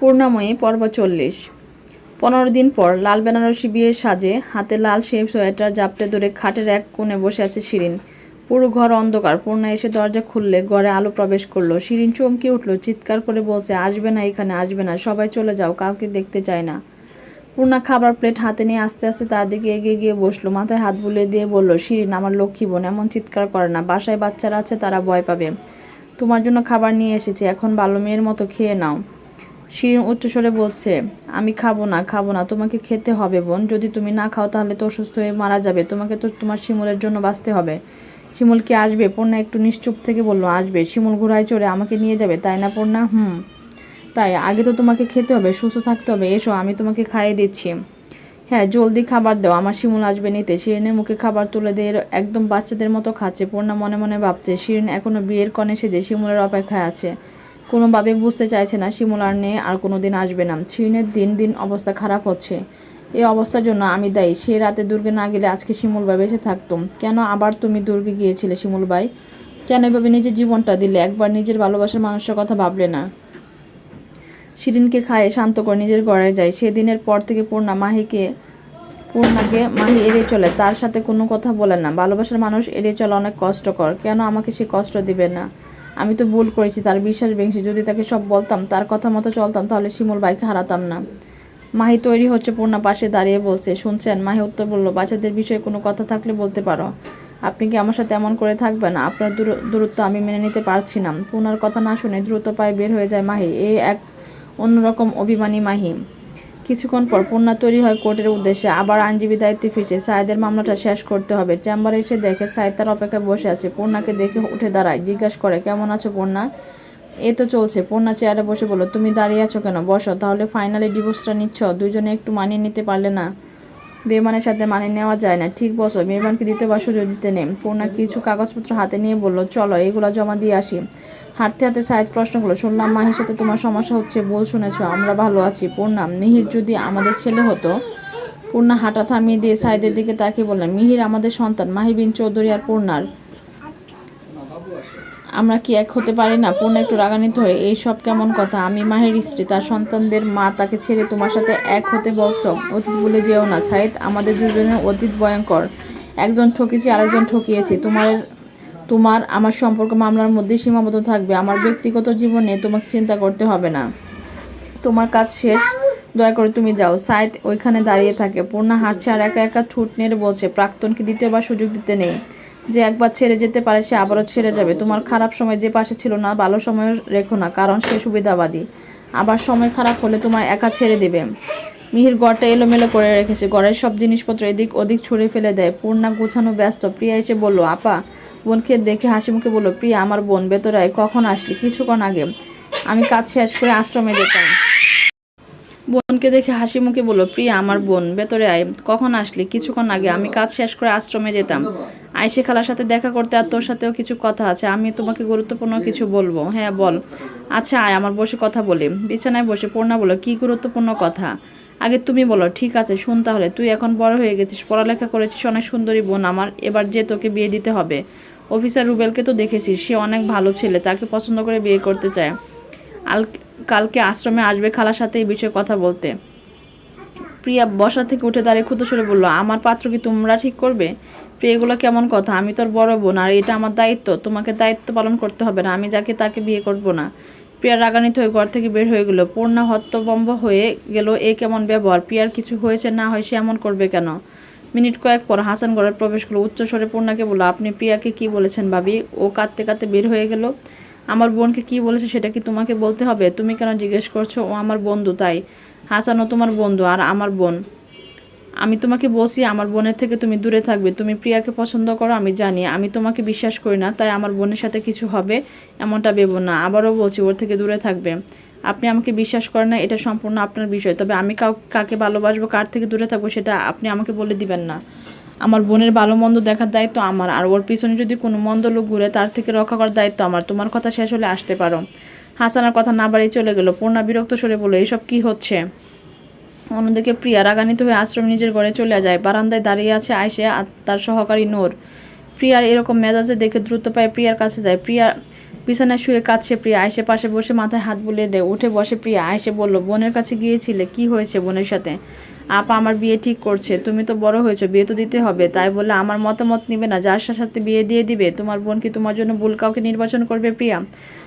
পূর্ণাময়ী পর্ব চল্লিশ। পনেরো দিন পর লাল বেনারসি বিয়ের সাজে হাতে লাল শেপ সোয়েটার জাপটে ধরে খাটের এক কোণে বসে আছে শিরিন। পুরো ঘর অন্ধকার। পূর্ণা এসে দরজা খুললে ঘরে আলো প্রবেশ করল। শিরিন চমকে উঠল, চিৎকার করে বলছে, আসবে না এখানে, আসবে না, সবাই চলে যাও, কাউকে দেখতে চায় না। পূর্ণা খাবার প্লেট হাতে নিয়ে আস্তে আস্তে তার দিকে এগিয়ে গিয়ে বসল, মাথায় হাত বুলিয়ে দিয়ে বলল, শিরিন, আমার লক্ষ্মী বোন, এমন চিৎকার করে না, বাসায় বাচ্চারা আছে তারা ভয় পাবে। তোমার জন্য খাবার নিয়ে এসেছি, এখন ভালো মেয়ের মতো খেয়ে নাও। শিরিন উচ্চস্বরে বলছে, আমি খাব না খাব না, তোমাকে খেতে হবে বোন। যদি তুমি না খাও তাহলে তো অসুস্থ হয়ে মারা যাবে। তোমাকে তো তোমার শিমুলের জন্য বাঁচতে হবে। শিমুল কি আসবে? পূর্ণা একটু নিশ্চুপ থেকে বলল, আসবে। শিমুল ঘোড়ায় চড়ে আমাকে নিয়ে যাবে, তাই না পূর্ণা? হুম। তাই, আগে তো তোমাকে খেতে হবে, সুস্থ থাকতে হবে। এসো, আমি তোমাকে খাইয়ে দিচ্ছি। হ্যাঁ জলদি খাবার দাও, আমার শিমুল আসবে নিতে। শিরিনের মুখে খাবার তুলে দিয়ে একদম বাচ্চাদের মতো খাচ্ছে। পূর্ণা মনে মনে ভাবছে, শিরিন এখনও বিয়ের কনে সেজে শিমুলের অপেক্ষায় আছে। কোনোভাবে বুঝতে চাইছে না শিমুল আর নেই আর কোনো দিন আসবে না। শিরিনের দিন দিন অবস্থা খারাপ হচ্ছে। এই অবস্থার জন্য আমি দায়ী। সে রাতে দুর্গে না গেলে আজকে শিমুল ভাই বেঁচে থাকতাম। কেন আবার তুমি দুর্গে গিয়েছিলে শিমুল ভাই? কেন এভাবে নিজের জীবনটা দিলে? একবার নিজের ভালোবাসার মানুষের কথা ভাবলে না। শিরিনকে খায়ে শান্ত করে নিজের ঘরে যায়। সেদিনের পর থেকে পূর্ণা মাহিকে, পূর্ণাকে মাহি এড়িয়ে চলে। তার সাথে কোনো কথা বলে না। ভালোবাসার মানুষ এড়িয়ে চলা অনেক কষ্টকর। কেন আমাকে সে কষ্ট দিবে না? আমি তো ভুল করেছি, তার বিশ্বাস ভেঙেছি। যদি তাকে সব বলতাম, তার কথা মতো চলতাম, তাহলে শিমুল বাইকে হারাতাম না। মাহি তৈরি হচ্ছে পূর্ণা পাশে দাঁড়িয়ে বলছে, শুনছেন? মাহি উত্তর বলল, বাচ্চাদের বিষয়ে কোনো কথা থাকলে বলতে পারো। আপনি কি আমার সাথে এমন করে থাকবেন? আপনার দূর- দূরত্ব আমি মেনে নিতে পারছি না। পূর্ণার কথা না শুনে দ্রুত পায়ে বের হয়ে যায় মাহি। এ এক অন্যরকম অভিমানী মাহি। কিছুক্ষণ পর পূর্ণা তৈরি হয় কোর্টের উদ্দেশ্যে। আবার আইনজীবী দায়িত্বে ফিরছে। সায়েদের মামলাটা শেষ করতে হবে। চেম্বারে এসে দেখে সায়েদ তার অপেক্ষায় বসে আছে। পূর্ণাকে দেখে উঠে দাঁড়ায়, জিজ্ঞাসা করে, কেমন আছো পূর্ণা? এ তো চলছে। পূর্ণা চেয়ারে বসে বলল, তুমি দাঁড়িয়ে আছো কেন? বসো, তাহলে ফাইনালি ডিভোর্সটা নিচ্ছ। দুজনে একটু মানিয়ে নিতে পারলে না? বেমানের সাথে মানিয়ে নেওয়া যায় না। ঠিক বসো দিতে বা সুযোগ দিতে নেই। পূর্ণা কিছু কাগজপত্র হাতে নিয়ে বলল, চলো, এগুলো জমা দিয়ে আসি। হাঁটতে হাঁটতে সাইদ প্রশ্ন করল, শুনলাম মাহির সাথে তোমার সমস্যা হচ্ছে, বল শুনেছো, আমরা ভালো আছি। পূর্ণা, মিহির যদি আমাদের ছেলে হতো? পূর্ণা হাঁটা থামিয়ে দিয়ে সাইদের দিকে তাকিয়ে বললাম মিহির আমাদের সন্তান মাহিবিন চৌধুরী আর পূর্ণার। আমরা কি এক হতে পারি না? পূর্ণা একটু রাগান্বিত হয়ে, এই সব কেমন কথা? আমি মাহের স্ত্রী, তার সন্তানদের মা তাকে ছেড়ে তোমার সাথে এক হতে বলছো? অতীত বলে যেও না, সাইদ, আমাদের দুজনের অতীত ভয়ঙ্কর। একজন ঠকেছি আরেকজন ঠকিয়েছি। তোমার তোমার, আমার সম্পর্ক মামলার মধ্যে সীমাবদ্ধ থাকবে। আমার ব্যক্তিগত জীবনে তোমাকে চিন্তা করতে হবে না। তোমার কাজ শেষ। দয়া করে তুমি যাও। সাইদ ওইখানে দাঁড়িয়ে থাকে। পূর্ণা হাসছে আর একা একা ঠোঁট নেড়ে বলছে, প্রাক্তনকে দ্বিতীয়বার সুযোগ দিতে নেই। যে একবার ছেড়ে যেতে পারে, সে আবারও ছেড়ে যাবে। তোমার খারাপ সময় যে পাশে ছিল না, ভালো সময় রেখো না, কারণ সে সুবিধাবাদী। আবার সময় খারাপ হলে তোমার একা ছেড়ে দেবে। মিহির গড়টা এলোমেলো করে রেখেছে। গড়ের সব জিনিসপত্র এদিক ওদিক ছুঁড়ে ফেলে দেয়। পূর্ণা গোছানো ব্যস্ত। প্রিয়া এসে বলল, আপা বোনকে দেখে হাসি মুখে বলল প্রিয়া আমার বোন ভেতরে আয়, কখন আসলি? কিছুক্ষণ আগে। আমি কাজ শেষ করে আশ্রমে যেতাম। বোনকে দেখে হাসি মুখে বলল প্রিয়া আমার বোন ভেতরে আয়। কখন আসলি? কিছুক্ষণ আগে আমি কাজ শেষ করে আশ্রমে যেতাম। আইসে খালার সাথে দেখা করতে আর তোর সাথেও কিছু কথা আছে। আমি তোমাকে গুরুত্বপূর্ণ কিছু বলব। হ্যাঁ বল। আচ্ছা আয় আমার বসে কথা বলি। বিছানায় বসে পূর্ণা বলো কি গুরুত্বপূর্ণ কথা? আগে তুমি বলো ঠিক আছে শুন তাহলে। তুই এখন বড় হয়ে গেছিস পড়ালেখা করেছিস অনেক সুন্দরী বোন। আমার এবার যে তোকে বিয়ে দিতে হবে অফিসার রুবেলকে তো দেখেছিস সে অনেক ভালো ছেলে, তাকে পছন্দ করে বিয়ে করতে চায়। আল, কালকে আশ্রমে আসবে খালার সাথে এই বিষয়ে কথা বলতে। প্রিয়া বসা থেকে উঠে দাঁড়িয়ে ক্ষুদ্র সরে বলল, আমার পাত্র কি তোমরা ঠিক করবে? প্রিয়া, এগুলো কেমন কথা? আমি তোর বড় বোন, আর এটা আমার দায়িত্ব। তোমাকে দায়িত্ব পালন করতে হবে না, আমি যাকে তাকে বিয়ে করব না। প্রিয়া রাগান্বিত হয়ে ঘর থেকে বের হয়ে গেল। পূর্ণা হত্যবম্ব হয়ে গেল, এ কেমন ব্যবহার? প্রিয়ার কিছু হয়েছে না হয় সে এমন করবে কেন? মিনিট কয়েক পর হাসান ঘরে প্রবেশ করল। উচ্চস্বরে পূর্ণাকে বলল, আপনি প্রিয়াকে কি বলেছেন ভাবি? ও কাঁদতে কাঁদতে বের হয়ে গেল। আমার বোনকে কি বলেছে সেটা কি তোমাকে বলতে হবে? তুমি কেন জিজ্ঞেস করছ? ও আমার বন্ধু, তাই। হাসানও তোমার বন্ধু আর আমার বোন। আমি তোমাকে বলছি, আমার বোনের থেকে তুমি দূরে থাকবে। তুমি প্রিয়াকে পছন্দ করো, আমি জানি। আমি তোমাকে বিশ্বাস করি না, তাই আমার বোনের সাথে কিছু হবে এমনটা ভেবো না। আবারও বলছি, ওর থেকে দূরে থাকবে। আপনি আমাকে বিশ্বাস করেন না, এটা সম্পূর্ণ আপনার বিষয়। তবে আমি কাউ, কাকে ভালোবাসবো, কার থেকে দূরে থাকব, সেটা আপনি আমাকে বলে দিবেন না। আমার বোনের ভালো মন্দ দেখার দায়িত্ব আমার, আর ওর পিছনে যদি কোনো মন্দ লোক ঘুরে তার থেকে রক্ষা করার দায়িত্ব আমার। তোমার কথা শেষ হলে আসতে পারো। হাসানার কথা না বাড়িয়ে চলে গেল। পূর্ণা বিরক্ত সরে বলল এইসব কি হচ্ছে? অন্যদিকে প্রিয়া রাগান্বিত হয়ে আশ্রম নিজের ঘরে চলে যায়। বারান্দায় দাঁড়িয়ে আছে আয়সে আর তার সহকারী নোর। প্রিয়ার এরকম মেজাজে দেখে দ্রুত পায়ে প্রিয়ার কাছে যায়। প্রিয়া বিছানায় শুয়ে কাঁদছে প্রিয়া। আয়েসে পাশে বসে মাথায় হাত বুলিয়ে দেয়। উঠে বসে প্রিয়া। আয়েসে বলল, বোনের কাছে গিয়েছিলে? কি হয়েছে বোনের সাথে? আপা আমার বিয়ে ঠিক করছে। তুমি তো বড় হয়েছো, বিয়ে তো দিতে হবে। তাই বলে আমার মতামত নিবে না। যার সাথে বিয়ে দিয়ে দিবে, তোমার বোন কি তোমার জন্য ভুল কাউকে নির্বাচন করবে প্রিয়া?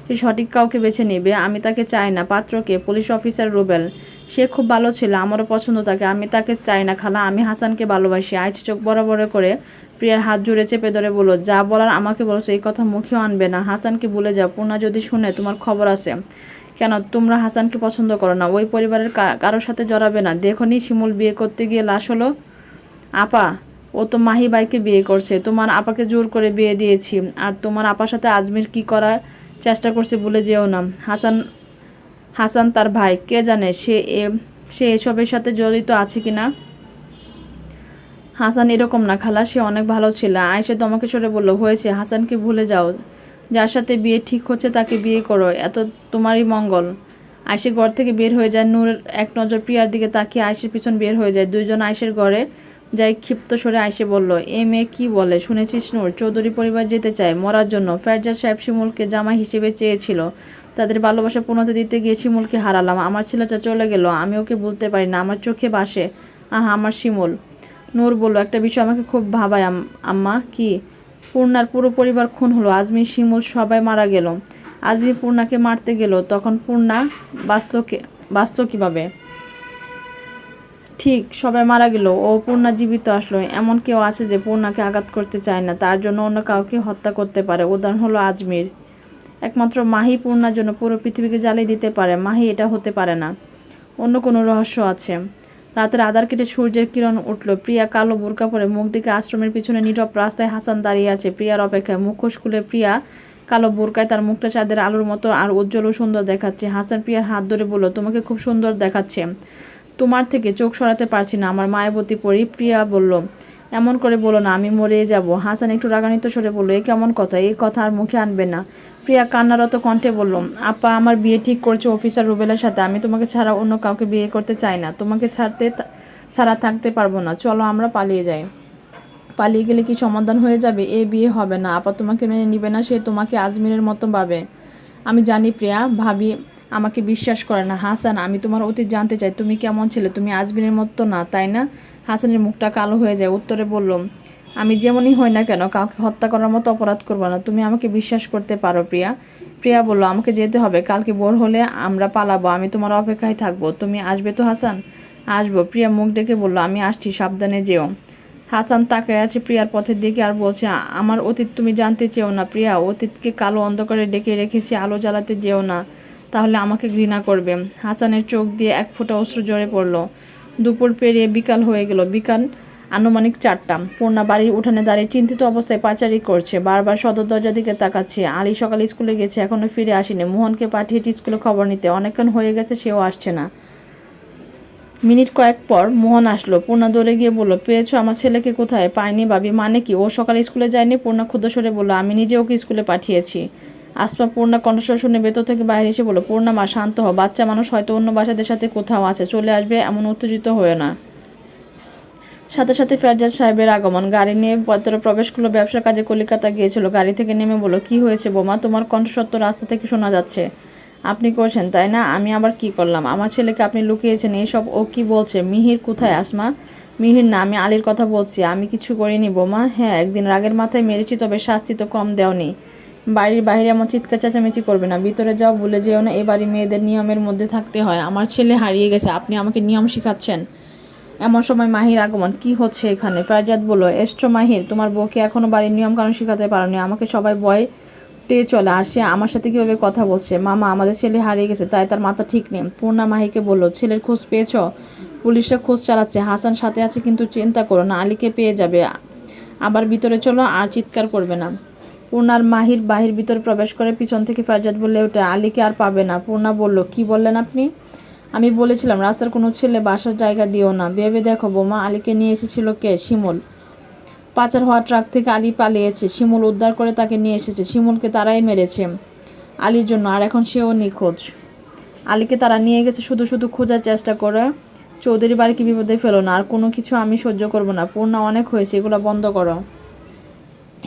সে সঠিক কাউকে বেছে নেবে। আমি তাকে চাই না। পাত্রকে, পুলিশ অফিসার রুবেল। সে খুব ভালো ছিল, আমারও পছন্দ তাকে। আমি তাকে চাই না, খালা। আমি হাসানকে ভালোবাসি। আইছে চোখ বড় করে প্রিয়ার হাত জুড়ে চেপে ধরে বলো যা বলার আমাকে বলেছ, এই কথা মুখেও আনবে না। হাসানকে ভুলে যাও। পূর্ণা যদি শুনে তোমার খবর আছে, কেন তোমরা হাসানকে পছন্দ করো না? ওই পরিবারের কারোর সাথে জড়াবে না। দেখনি শিমুল বিয়ে করতে গিয়ে লাশ হলো? আপা, ও তো মাহি বাইকে বিয়ে করছে। তোমার আপাকে জোর করে বিয়ে দিয়েছি। আর তোমার আপার সাথে আজমির কি করার চেষ্টা করছে বলে যেও না। হাসান হাসান তার ভাই, কে জানে সে সে এসবের সাথে জড়িত আছে কি না হাসান এরকম না, খালা, সে অনেক ভালো ছিল। আয়েশা তোমাকে সরে বলল, হয়েছে, হাসানকে ভুলে যাও। যার সাথে বিয়ে ঠিক হচ্ছে তাকে বিয়ে করো, এত তোমারই মঙ্গল। আয়েশে ঘর থেকে বের হয়ে যায় নূর এক নজর প্রিয়ার দিকে তাকিয়ে আয়েশের পিছন বের হয়ে যায়। দুইজন আয়েশের ঘরে যাই ক্ষিপ্ত সরে আয়েশে বলল, এ মেয়ে কি বলে? শুনেছিস নূর? চৌধুরী পরিবার যেতে চায়, মরার জন্য। ফেরজাদ সাহেব শিমুলকে জামাই হিসেবে চেয়েছিল। তাদের ভালোবাসা পূর্ণতা দিতে গিয়ে শিমুলকে হারালাম। আমার ছেলেটা চলে গেল, আমি ওকে বলতে পারি না। আমার চোখে বাসে আহা, আমার শিমুল। নূর বলল, একটা বিষয় আমাকে খুব ভাবায়, আম- আম্মা, কি? পূর্ণার পুরো পরিবার খুন হলো। আজমি, শিমুল সবাই মারা গেল। আজমি পূর্ণাকে মারতে গেল। তখন পূর্ণা বাঁচলকে বাঁচল কীভাবে? ঠিক, সবাই মারা গেল। ও পূর্ণা জীবিত আসলো। এমন কেউ আছে যে পূর্ণাকে আঘাত করতে চায় না। তার জন্য অন্য কাউকে হত্যা করতে পারে। উদাহরণ হলো আজমির। একমাত্র মাহি পূর্ণার জন্য পুরো পৃথিবীকে জ্বালিয়ে দিতে পারে। মাহি, এটা হতে পারে না। অন্য কোনো রহস্য আছে। রাতের আধার কেটে সূর্যের কিরণ উঠল। প্রিয়া কালো বোরকা পরে মুখ দিকে আশ্রমের পিছনে নীরব রাস্তায় হাসান দাঁড়িয়ে আছে। প্রিয়ার অপেক্ষায় মুখোশ খুলে প্রিয়া কালো বোরকায় তার মুখটা চাঁদের আলোর মতো আর উজ্জ্বল ও সুন্দর দেখাচ্ছে। হাসান প্রিয়ার হাত ধরে বলল, তোমাকে খুব সুন্দর দেখাচ্ছে। তোমার থেকে চোখ সরাতে পারছি না। আমার মায়াবতী পরি, প্রিয়া বলল। এমন করে বলো না, আমি মরে যাব। হাসান একটু রাগান্বিত সরে বলল, এ কেমন কথা? এই কথা আর মুখে আনবে না। প্রিয়া কান্নারত কণ্ঠে বলল, আপা, আমার বিয়ে ঠিক করছে অফিসার রুবেলের সাথে। আমি তোমাকে ছাড়া অন্য কাউকে বিয়ে করতে চাই না। তোমাকে ছাড়তে ছাড়া থাকতে পারব না। চলো, আমরা পালিয়ে যাই। পালিয়ে গেলে কি সমাধান হয়ে যাবে? এ বিয়ে হবে না। আপা তোমাকে মেনে নিবে না, সে তোমাকে আজমিরের মতো ভাবে। আমি জানি প্রিয়া, ভাবি আমাকে বিশ্বাস করে না। হাসান, আমি তোমার অতীত জানতে চাই। তুমি কেমন ছিলে? তুমি আজমিরের মতো না, তাই না? হাসানের মুখটা কালো হয়ে যায়। উত্তরে বলল আমি যেমনই হই না কেন, কাউকে হত্যা করার মতো অপরাধ করব না। তুমি আমাকে বিশ্বাস করতে পারো, প্রিয়া। প্রিয়া বলল, আমাকে যেতে হবে। কালকে ভোর হলে আমরা পালাবো। আমি তোমার অপেক্ষায় থাকব। তুমি আসবে তো, হাসান? আসব। প্রিয়া মুখ দেখে বলল, আমি আসছি, সাবধানে যেও। হাসান তাকায় আছে প্রিয়ার পথের দিকে আর বলছে, আমার অতীত তুমি জানতে চেও না, প্রিয়া। অতীতকে কালো অন্ধকারে ডেকে রেখেছি, আলো জ্বালাতে যেও না। তাহলে আমাকে ঘৃণা করবে। হাসানের চোখ দিয়ে এক ফোঁটা অশ্রু জ্বরে পড়ল। দুপুর পেরিয়ে বিকাল হয়ে গেল। বিকাল আনুমানিক চারটা। পূর্ণা বাড়ির উঠানে দাঁড়িয়ে চিন্তিত অবস্থায় পাচারি করছে। বারবার সদর দরজার দিকে তাকাচ্ছে। আলী সকালে স্কুলে গেছে এখনও ফিরে আসেনি। মোহনকে পাঠিয়েছে স্কুলে খবর নিতে। অনেকক্ষণ হয়ে গেছে, সেও আসছে না। মিনিট কয়েক পর মোহন আসলো। পূর্ণা দৌড়ে গিয়ে বলল, পেয়েছ আমার ছেলেকে কোথায়? পাইনি বাবি মানে কি? ও সকালে স্কুলে যায়নি? পূর্ণা ক্ষুদ্র সরে বলল, আমি নিজে ওকে স্কুলে পাঠিয়েছি। আসমা পূর্ণা কণ্ঠস্বর শুনে ভেতর থেকে বাইরে এসে বলল, পূর্ণা মা, শান্ত হও বাচ্চা মানুষ হয়তো অন্য বাসাদের সাথে কোথাও আছে। চলে আসবে এমন উত্তেজিত হয়ে না। সাথে সাথে ফেরজাদ সাহেবের আগমন। গাড়ি নিয়ে ভেতরে প্রবেশ করল ব্যবসার কাজে কলিকাতা গিয়েছিল। গাড়ি থেকে নেমে বলল, কি হয়েছে বোমা? তোমার কণ্ঠস্বত্ব রাস্তা থেকে শোনা যাচ্ছে। আপনি করছেন, তাই না? আমি আবার কি করলাম? আমার ছেলেকে আপনি লুকিয়েছেন এইসব ও কি বলছে? মিহির কোথায়, আসমা? মিহির না, আমি আলীর কথা বলছি। আমি কিছু করিনি বোমা। হ্যাঁ একদিন রাগের মাথায় মেরেছি, তবে শাস্তি তো কম দেওনি। বাড়ির বাইরে এমন চিৎকার চেঁচামেচি করবে না। ভিতরে যাও, ভুলে যেও না, এ বাড়ি মেয়েদের নিয়মের মধ্যে থাকতে হয়। আমার ছেলে হারিয়ে গেছে। আপনি আমাকে নিয়ম শেখাচ্ছেন। এমন সময় মাহির আগমন, কি হচ্ছে এখানে? ফারজাদ বলল এস্ট্রো মাহির, তোমার বউকে এখনও বাড়ির নিয়ম কানুন শেখাতে পারোনি, আমাকে সবাই ভয় পেয়ে চলে, আর সে আমার সাথে কীভাবে কথা বলছে? মামা, আমাদের ছেলে হারিয়ে গেছে, তাই তার মাথা ঠিক নেই। পূর্ণা মাহিকে বলল, ছেলের খোঁজ পেয়েছ? পুলিশরা খোঁজ চালাচ্ছে, হাসান সাথে আছে কিন্তু চিন্তা করো না, আলীকে পেয়ে যাবে। আবার ভিতরে চলো, আর চিৎকার করবে না। পূর্ণার মাহির বাহির ভিতরে প্রবেশ করে পিছন থেকে ফারজাদ বললে, ওটা আলীকে আর পাবে না। পূর্ণা বলল, কি বললেন আপনি? আমি বলেছিলাম, রাস্তার কোনো ছেলে বাসার জায়গা দিও না। ভেবে দেখো, বোমা আলীকে নিয়ে এসেছিল কে? শিমুল। পাচার হওয়া ট্রাক থেকে আলী পালিয়েছে। শিমুল উদ্ধার করে তাকে নিয়ে এসেছে। শিমুলকে তারাই মেরেছে আলীর জন্য, আর এখন সেও নিখোঁজ। আলীকে তারা নিয়ে গেছে শুধু শুধু খোঁজার চেষ্টা করে। চৌধুরী বাড়িকে বিপদে ফেলো না, আর কোনো কিছু আমি সহ্য করব না। পূর্ণা অনেক হয়েছে, এগুলো বন্ধ করো।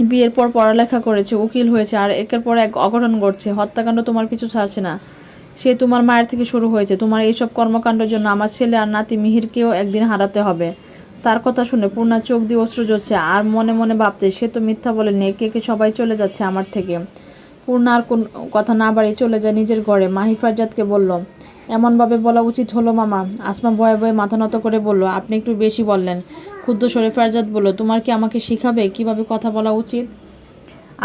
বিয়ের পর পড়ালেখা করেছে, উকিল হয়েছে, আর একের পর এক অঘটন ঘটছে। হত্যাকাণ্ড তোমার পিছু ছাড়ছে না। সে তোমার মায়ের থেকে শুরু হয়েছে। তোমার এইসব কর্মকাণ্ডের জন্য আমার ছেলে আর নাতি মিহিরকেও একদিন হারাতে হবে। তার কথা শুনে পূর্ণা চোখ দিয়ে অশ্রু জ্বলছে আর মনে মনে ভাবছে, সে তো মিথ্যা বলেনি একে একে সবাই চলে যাচ্ছে আমার থেকে? পূর্ণা আর কোন কথা না বাড়িয়ে চলে যায় নিজের ঘরে। মাহি ফারজাদকে বলল, এমনভাবে বলা উচিত হলো মামা। আসমা ভয়ে ভয়ে মাথা নত করে বলল, আপনি একটু বেশি বললেন। ক্ষুদ্র শরীফ ফারজাদ বলল, তোমার কি আমাকে শিখাবে কীভাবে কথা বলা উচিত?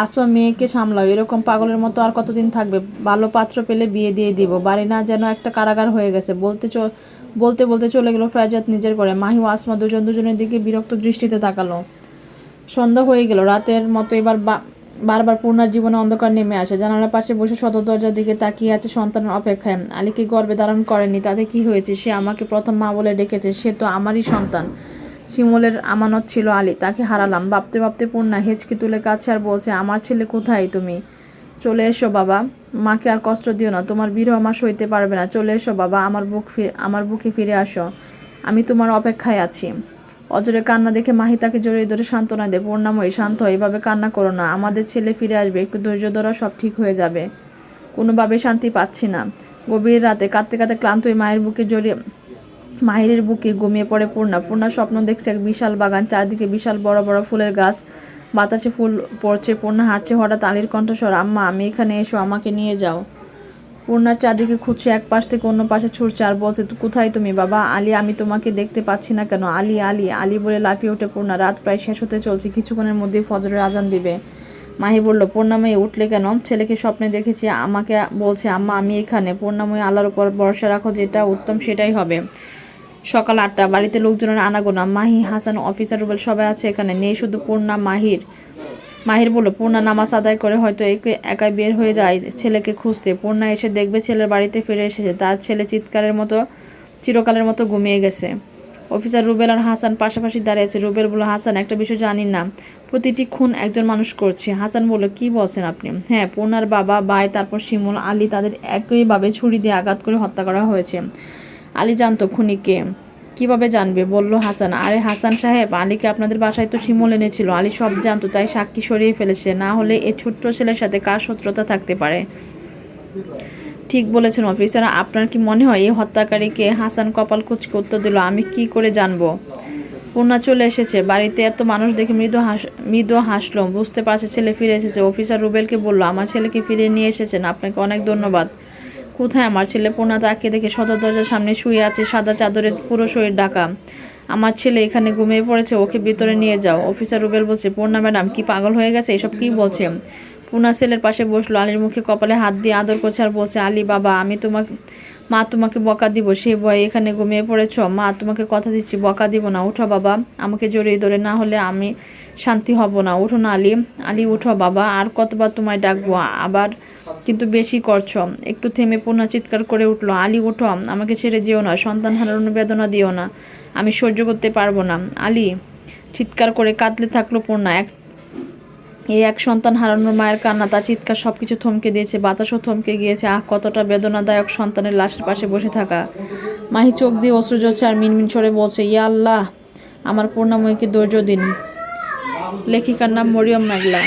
আসমা মেয়েকে সামলাও। এরকম পাগলের মতো আর কতদিন থাকবে? ভালো পাত্র পেলে বিয়ে দিয়ে দিব। বাড়ি না যেন একটা কারাগার হয়ে গেছে। বলতে বলতে বলতে চলে গেল ফারজাদ নিজের করে মাহি ও আসমা দুজন দুজনের দিকে বিরক্ত দৃষ্টিতে তাকালো। সন্ধ্যা হয়ে গেল। রাতের মতো এবার বারবার পূর্ণার জীবনে অন্ধকার নেমে আসে। জানালার পাশে বসে সদর দরজার দিকে তাকিয়ে আছে সন্তানের অপেক্ষায়। আলীকে গর্বে ধারণ করেনি। তাতে কি হয়েছে? সে আমাকে প্রথম মা বলে ডেকেছে। সে তো আমারই সন্তান। শিমুলের আমানত ছিল আলী। তাকে হারালাম। ভাবতে ভাবতে পূর্ণা হেঁচকি তুলে কাছে আর বলছে, আমার ছেলে কোথায় তুমি? চলে এসো বাবা। মাকে আর কষ্ট দিও না। তোমার বিরহ আমার সইতে পারবে না। চলে এসো বাবা। আমার বুক ফিরে আমার বুকে ফিরে আসো। আমি তোমার অপেক্ষায় আছি। অজরে কান্না দেখে মাহি তাকে জড়িয়ে ধরে সান্ত্বনা দেয়। পূর্ণাময়ী, শান্ত এভাবে কান্না করো না। আমাদের ছেলে ফিরে আসবে। একটু ধৈর্য ধরো, সব ঠিক হয়ে যাবে। কোনোভাবে শান্তি পাচ্ছি না। গভীর রাতে কাঁদতে কাঁদতে ক্লান্ত মায়ের বুকে জড়িয়ে মাহিরের বুকে ঘুমিয়ে পড়ে পূর্ণা। পূর্ণা স্বপ্ন দেখছে এক বিশাল বাগান, চারদিকে বিশাল বড় বড় ফুলের গাছ। বাতাসে ফুল পড়ছে, পূর্ণা হাঁটছে, হঠাৎ আলীর কণ্ঠস্বর, আম্মা, আমি এখানে এসো, আমাকে নিয়ে যাও। পূর্ণার চারদিকে খুঁজছে, এক পাশ থেকে অন্য পাশে ছুটছে আর বলছে, "তু- কোথায় তুমি বাবা? আলী, আমি তোমাকে দেখতে পাচ্ছি না কেন? আলী আলী আলী বলে লাফিয়ে ওঠে পূর্ণা। রাত প্রায় শেষ হতে চলছে, কিছুক্ষণের মধ্যেই ফজরের আজান দিবে। মাহি বলল পূর্ণাময়ী উঠলে কেন? ছেলেকে স্বপ্নে দেখেছি, আমাকে বলছে, আম্মা, আমি এখানে। পূর্ণাময়ী আল্লাহর উপর ভরসা রাখো, যেটা উত্তম সেটাই হবে। সকাল আটটা। বাড়িতে লোকজনের আনাগোনা। মাহি হাসান অফিসার রুবেল সবাই আছে এখানে। নেই শুধু পূর্ণা, মাহির। মাহির বলল, পূর্ণা নামাজ আদায় করে হয়তো একে একাই বের হয়ে যায় ছেলেকে খুঁজতে। পূর্ণা এসে দেখবে ছেলের বাড়িতে ফিরে এসেছে। তার ছেলে চিৎকারের মতো, চিরকালের মতো ঘুমিয়ে গেছে। অফিসার রুবেল আর হাসান পাশাপাশি দাঁড়িয়ে আছে। রুবেল বলল, হাসান, একটা বিষয় জানি না। প্রতিটি খুন একজন মানুষ করছে। হাসান বলল, কি বলছেন আপনি? হ্যাঁ পূর্ণার বাবা, ভাই, তারপর শিমুল আলী তাদের একইভাবে ছুরি দিয়ে আঘাত করে হত্যা করা হয়েছে। আলী জানতো খুনিকে কীভাবে জানবে? বলল হাসান। আরে হাসান সাহেব, আলীকে আপনাদের বাসায় তো শিমল এনেছিল। আলী সব জানতো, তাই সাক্ষী সরিয়ে ফেলেছে। না হলে এ ছোট্ট ছেলের সাথে কার শত্রুতা থাকতে পারে? ঠিক বলেছেন অফিসার। আপনার কি মনে হয় এই হত্যাকারীকে হাসান কপাল কুচকে উত্তর দিল, আমি কি করে জানব? পূর্ণা চলে এসেছে। বাড়িতে এত মানুষ দেখে মৃদু হাস, মৃদু হাসলো। বুঝতে পারছে ছেলে ফিরে এসেছে। অফিসার রুবেলকে বলল, আমার ছেলেকে ফিরিয়ে নিয়ে এসেছেন। আপনাকে অনেক ধন্যবাদ। কোথায় আমার ছেলে? পোনা তাকে দেখে সদর দরজার সামনে শুয়ে আছে সাদা চাদরে পুরো শরীর ডাকা আমার ছেলে এখানে ঘুমিয়ে পড়েছে, ওকে ভিতরে নিয়ে যাও। অফিসার রুবেল বলছে পূর্ণা ম্যাডাম, কি পাগল হয়ে গেছে? এসব কি বলছে? পূর্ণা ছেলের পাশে বসল, আলীর মুখে কপালে হাত দিয়ে আদর করছে আর বলছে, আলী বাবা, আমি তোমাকে, মা তোমাকে বকা দিব সেই ভয়ে এখানে ঘুমিয়ে পড়েছ। মা, তোমাকে কথা দিচ্ছি, বকা দিব না, উঠো বাবা, আমাকে জড়িয়ে ধরে, না হলে আমি শান্তি হব না। উঠো না, আলী আলী, উঠো বাবা, আর কতবার তোমায় ডাকবো? আবার কিন্তু বেশি করছ একটু থেমে পূর্ণা চিৎকার করে উঠল, আলী উঠো আমাকে ছেড়ে যেও না, সন্তান হারানোর বেদনা দিও না, আমি সহ্য করতে পারব না। আলী, চিৎকার করে কাঁদলে থাকল পূর্ণা এক, এই এক সন্তান হারানোর মায়ের কান্না, তার চিৎকার সবকিছু থমকে দিয়েছে, বাতাসও থমকে গিয়েছে, আহ, কতটা বেদনাদায়ক সন্তানের লাশের পাশে বসে থাকা। মাহি চোখ দিয়ে অশ্রু জ্বলছে আর মিনমিন সরে বলছে, ইয়া আল্লাহ, আমার পূর্ণাময়ীকে ধৈর্য দিন। লেখিকার নাম মরিয়ম মেঘলা